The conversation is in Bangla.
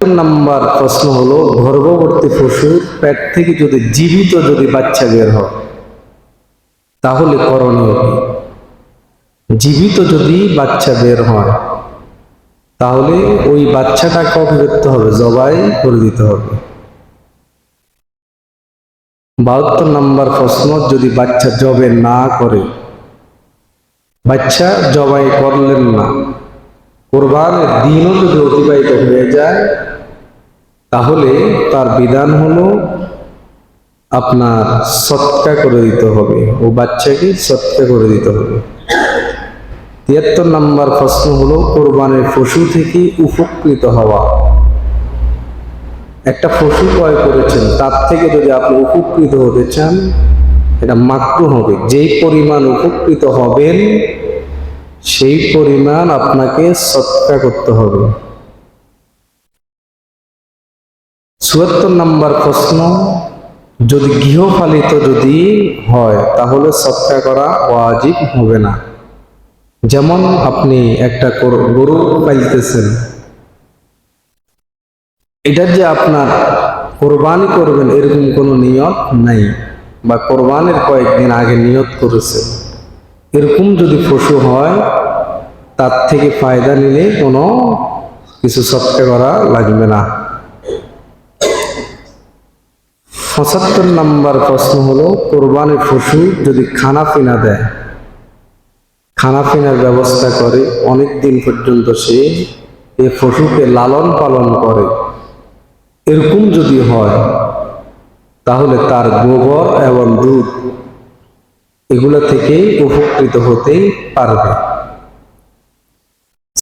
নাম্বার প্রশ্ন হলো গর্ভবর্তী পশুর পেট থেকে যদি জীবিত যদি বাচ্চা বের হয়, তাহলে করণীয় জীবিত যদি বাচ্চা বের হয়, তাহলে ওই বাচ্চাটা কি করতে হবে, জবাই করে দিতে হবে। বাহাত্তর নাম্বার প্রশ্ন, যদি বাচ্চা জবে না করে, বাচ্চা জবাই করলেন না কোরবানের দিনও যদি অতিবাহিত হয়ে যায়, তাহলে তার বিধান হলো আপনার সৎকা করে দিতে হবে ও বাচ্চাকে সৎকা করে দিতে হবে। তিয়াত্তর নাম্বার প্রশ্ন হলো, কোরবানের পশু থেকে উপকৃত হওয়া। একটা পশু ক্রয় করেছেন, তার থেকে যদি আপনি উপকৃত হতে চান, এটা মাকরু হবে। যেই পরিমাণ উপকৃত হবেন সেই পরিমাণ আপনাকে সৎকা করতে হবে। চুয়াত্তর নম্বর প্রশ্ন, যদি গৃহপালিত যদি হয়, তাহলে সৎকা করা ওয়াজিব হবে না। যেমন আপনি একটা গরু পাইতেছেন এটার যে আপনার কোরবানি করবেন, এরকম কোনো নিয়ত নাই, বা কোরবানির কয়েকদিন আগে নিয়ত করেছে। এরকম যদি পশু হয় তার থেকে ফায়দা নিলে কোনো কিছু সৎকা করা লাগবে না। পঁচাত্তর নাম্বার প্রশ্ন হলো কোরবানির পশু যদি খানা পিনা দেয় খানা পিনার ব্যবস্থা করে অনেক দিন পর্যন্ত সে এ পশুকে লালন পালন করে। এরকম যদি হয়, তাহলে তার গোবর এবং দুধ এগুলো থেকে উপকৃত হতেই পারবে।